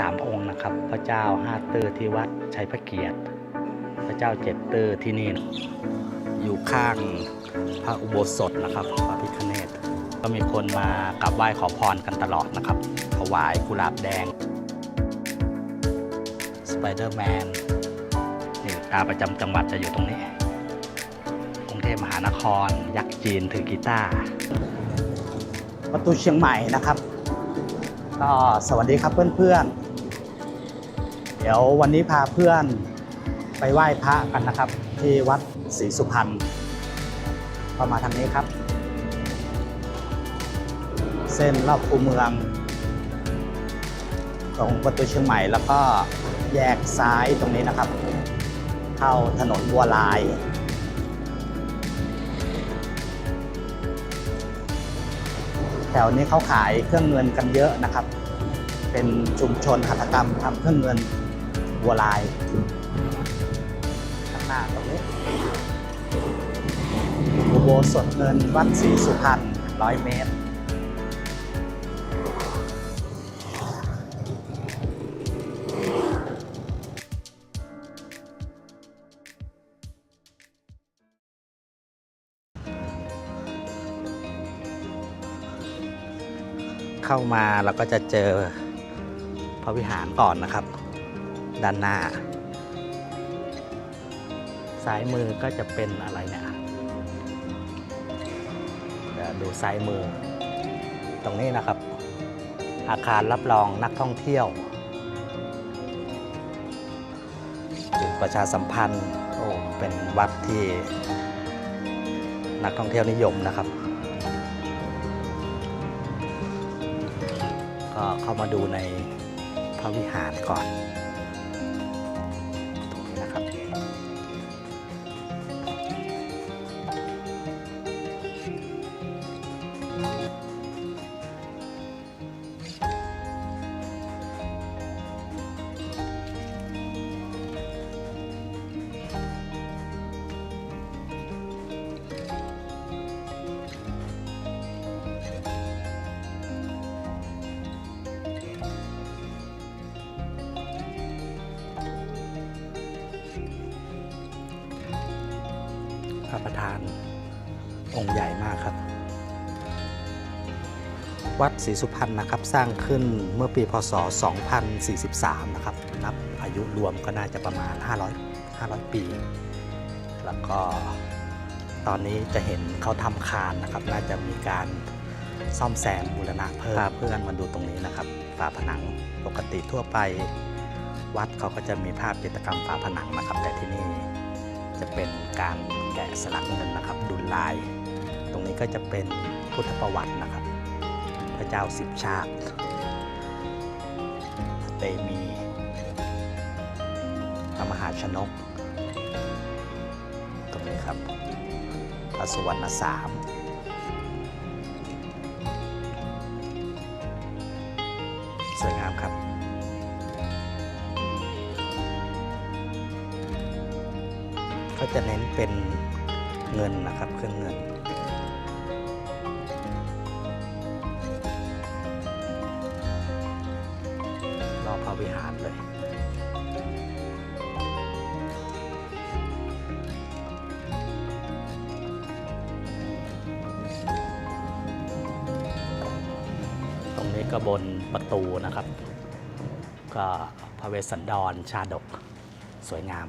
สามองค์นะครับ พระเจ้าห้าตื้อที่วัดชัยพระเกียรติ พระเจ้าเจ็ดเตื้อที่นี่ อยู่ข้างพระอุโบสถนะครับพระพิฆเนศก็มีคนมากราบไหว้ขอพรกันตลอดนะครับถวายกุหลาบแดง สไปเดอร์แมนนี่ตาประจำจังหวัดจะอยู่ตรงนี้กรุงเทพมหานคร ยักษ์จีนถือกีตาร์ประตูเชียงใหม่นะครับ ก็สวัสดีครับเพื่อนๆ เดี๋ยววันนี้พาเพื่อนไปไหว้พระกันนะครับ ที่วัดศรีสุพรรณก็มาทางนี้ครับ เส้นรอบคูเมือง ตรงประตูเชียงใหม่แล้วก็แยกซ้ายตรงนี้นะครับ เข้าถนนบัวลายแถวนี้เขาขายเครื่องเงินกันเยอะนะครับ เป็นชุมชนหัตถกรรมทำเครื่องเงิน บัวลายข้างหน้าตรงนี้อุโบสถเงินวัดศรีสุพรรณร้อยเมตร เข้ามาเราก็จะเจอพระวิหารก่อนนะครับ ด้านหน้า ซ้ายมือก็จะเป็นอะไรเนี่ยเดี๋ยวดูซ้ายมือ ตรงนี้นะครับ อาคารรับรองนักท่องเที่ยวจุดประชาสัมพันธ์โอ้เป็นวัดที่นักท่องเที่ยวนิยมนะครับ ก็เข้ามาดูในพระวิหารก่อน ประธาน องค์ใหญ่มากครับ วัดศรีสุพรรณนะครับสร้างขึ้นเมื่อปีพศ 2043 นะครับ นับอายุรวมก็น่าจะประมาณ 500 500 ปี แล้วก็ตอนนี้จะเห็นเขาทำคานนะครับ น่าจะมีการซ่อมแซมบูรณะเพิ่มพาเพื่อนมาดูตรงนี้นะครับ ฝาผนังปกติทั่วไป วัดเขาก็จะมีภาพจิตรกรรมฝาผนังนะครับ แต่ที่นี่ จะเป็นการแกะสลักเงินนะครับ ดุลลาย ตรงนี้ก็จะเป็นพุทธประวัตินะครับ พระเจ้าสิบชาติเตมีพระมหาชนก ตรงนี้ครับพระสุวรรณสาม ก็จะเน้นเป็นเงินนะครับเครื่องเงิน รอบพระวิหารเลยตรงนี้ก็บนประตูนะครับ ก็พระเวสสันดรชาดก สวยงาม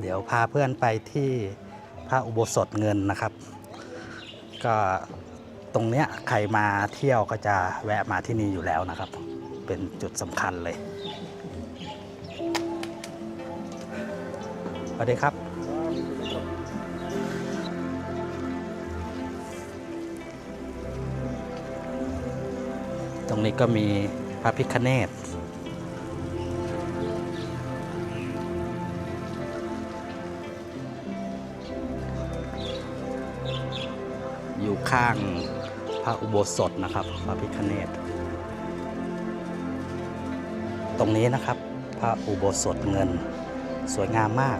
เดี๋ยวพาเพื่อนไปที่พระอุโบสถเงินนะครับ ก็ตรงเนี้ยใครมาเที่ยวก็จะแวะมาที่นี่อยู่แล้วนะครับ เป็นจุดสำคัญเลยสวัสดีครับ ตรงนี้ก็มีพระพิคเนต ข้างพระอุโบสถนะครับพระพิคเนตตรงนี้นะครับพระอุโบสถเงินสวยงามมาก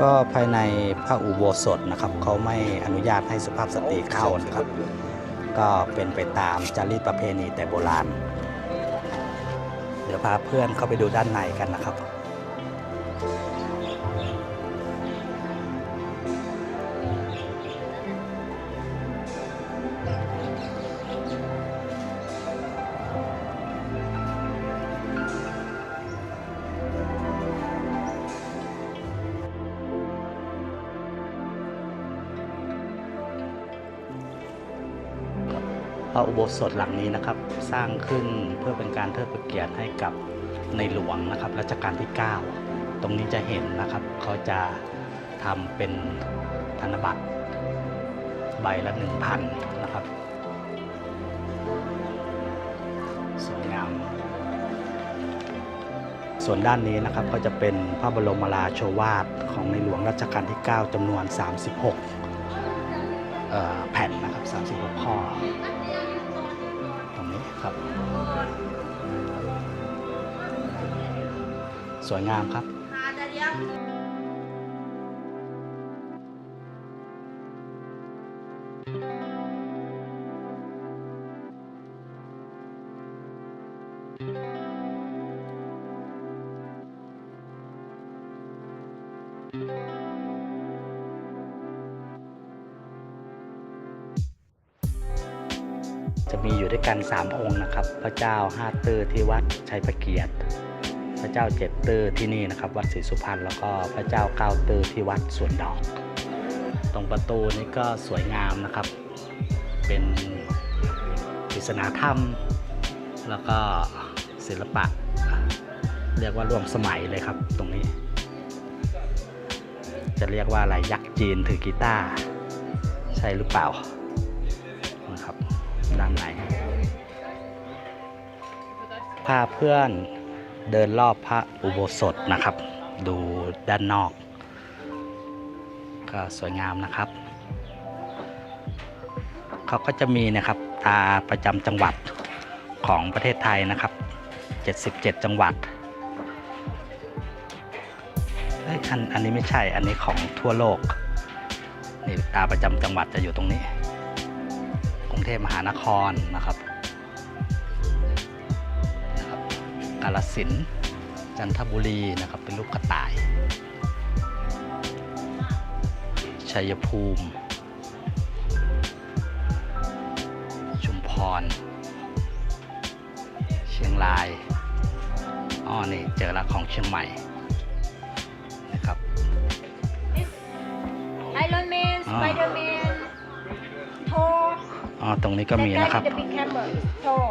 ก็ภายในพระอุโบสถนะครับเขาไม่อนุญาตให้สุภาพสตรีเข้านะครับ ก็เป็นไปตามจารีตประเพณีแต่โบราณ เดี๋ยวพาเพื่อนเข้าไปดูด้านในกันนะครับ ระอุโบสถหลังนี้นะครับ สร้างขึ้นเพื่อเป็นการเทิดพระเกียรติให้กับในหลวงนะครับรัชกาลที่ 9 ตรงนี้จะเห็นนะครับเขาจะทำเป็นธนบัตรใบละ 1,000 นะครับ สวยงาม ส่วนด้านนี้นะครับก็จะเป็นพระบรมราโชวาทของในหลวงรัชกาลที่ 9จำนวน 36 แผ่นนะครับ 36 ข้อ ครับ สวยงามครับจะ มีอยู่ด้วยกัน 3 องค์นะครับ พระเจ้าห้าตื้อที่วัดชัยพระเกียรติ พระเจ้าเจ็ดตื้อที่นี่นะครับ วัดศรีสุพรรณแล้วก็พระเจ้าเก้าตื้อที่วัดสวนดอก ตรงประตูนี้ก็สวยงามนะครับ เป็นปริศนาธรรม แล้วก็ศิลปะ เรียกว่าร่วมสมัยเลยครับตรงนี้ จะเรียกว่าอะไรยักษ์จีนถือกีตาร์ใช่หรือเปล่า ด้านในพาเพื่อนเดินรอบพระอุโบสถนะครับ ดูด้านนอก ก็สวยงามนะครับ เขาก็จะมีนะครับตาประจำจังหวัดของประเทศไทยนะครับ 77 จังหวัดเอ้ยอันอันนี้ไม่ใช่ อันนี้ของทั่วโลก นี่ตาประจำจังหวัดจะอยู่ตรงนี้ รุงเทพมหานครนะครับนะครับกาลสินจันทบุรีนะครับเป็นลูกกระต่าย ชัยภูมิ ชุมพร เชียงรายอ๋อนี่เจอล้วของเชียงใหม่นะครับ Iron Man, Ah. Spider Man, Thor. อ๋อตรงนี้ก็มี that guy นะครับ with the big hammer, Thor.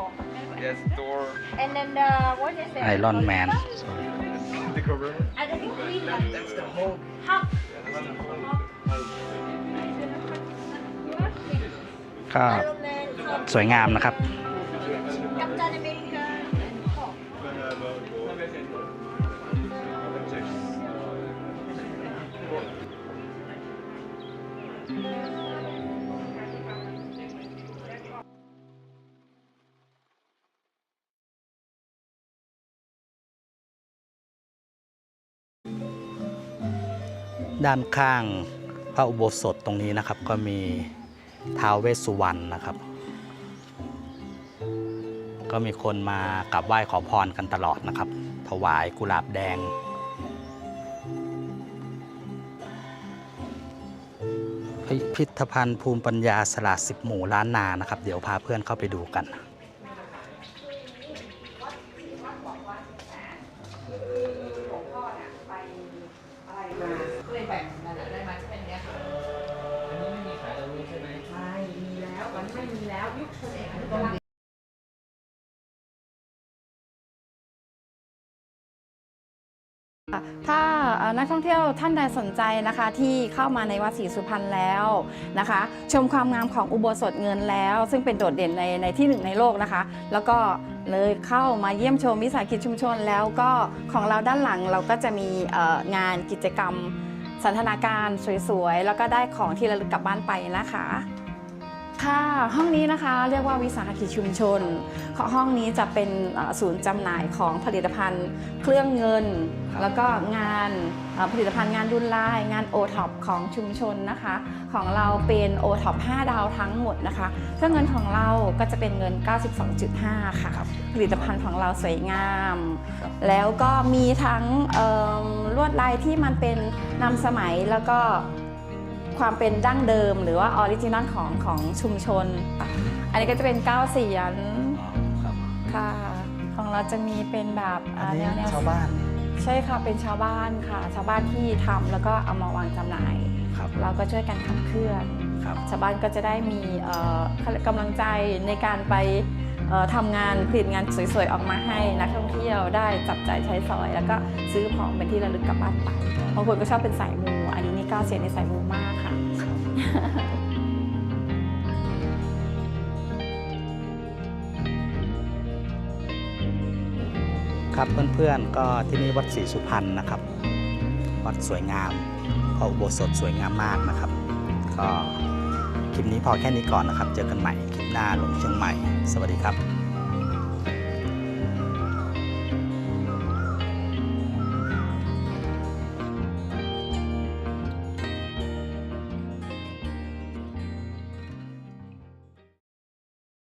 Yes, Thor. And then the what is it? ไอรอนแมน The cover. I don't think green one. That's the Hulk. Hulk. ก็ Iron Man, Hulk. สวยงามนะครับ ด้านข้างพระอุโบสถตรงนี้นะครับ ก็มีท้าวเวสสุวรรณนะครับ ก็มีคนมากราบไหว้ขอพรกันตลอดนะครับ ถวายกุหลาบแดง พิพิธภัณฑ์ภูมิปัญญาสลาสิบหมู่ล้านนานะครับ เดี๋ยวพาเพื่อนเข้าไปดูกัน เลยแบ่งนั่นแหละได้มาที่เป็นเนี้ยค่ะอันนี้ไม่มีขายตรงนี้ใช่ไหมไม่มีแล้วตอนนี้ไม่มีแล้วยุคคุณเอกอนุพงศ์ ถ้านักท่องเที่ยวท่านใดสนใจนะคะที่เข้ามาในวัดศรีสุพรรณแล้วนะคะ ชมความงามของอุโบสถเงินแล้ว ซึ่งเป็นโดดเด่นในในที่หนึ่งในโลกนะคะ แล้วก็เลยเข้ามาเยี่ยมชมวิสาหกิจชุมชนแล้วก็ของเราด้านหลังเราก็จะมีงานกิจกรรมสันทนาการสวยๆ แล้วก็ได้ของที่ระลึกกลับบ้านไปนะคะ ค่ะห้องนี้นะคะเรียกว่าวิสาหกิจชุมชนห้องนี้จะเป็นเอ่อศูนย์จำหน่ายของผลิตภัณฑ์ เครื่องเงิน แล้วก็งานเอ่อผลิตภัณฑ์งานดุลลายงาน o t o p ของชุมชนนะคะ ของเราเป็น o t o p 5ดาวทั้งหมดนะคะเครื่องเงินของเราก็จะเป็นเงิน 92.5 ค่ะครับผลิตภัณฑ์ของเราสวยงามครับแล้วก็มีทั้งเอิ่มลวดลายที่มันเป็นนำสมัยแล้วก็ ความเป็นดั้งเดิม หรือว่าออริจินอลของของชุมชน อันนี้ก็จะเป็นเก้าเสียนครับค่ะ ของเราจะมีเป็นแบบอันอ่านี้แนวแนวชาวบ้าน ใช่ค่ะเป็นชาวบ้านค่ะ ชาวบ้านที่ทำแล้วก็เอามาวางจำหน่ายครับเราก็ช่วยกันขับเคลื่อนครับชาวบ้านก็จะได้มีเอ่อกำลังใจในการไปเอ่อทำงานผลิตงานสวยๆ ออกมาให้นักท่องเที่ยวได้จับจ่ายใช้สอย แล้วก็ซื้อของเป็นที่ระลึกกลับบ้านไปบางคนก็ชอบเป็นสายมูอันนี้ นี่ก้าวเสียในสายมูมากค่ะครับเพื่อนๆก็ที่นี่วัดศรีสุพรรณนะครับ วัดสวยงามพระอุโบสถสวยงามมากนะครับ ก็คลิปนี้พอแค่นี้ก่อนนะครับ เจอกันใหม่คลิปหน้าลงเชียงใหม่ สวัสดีครับ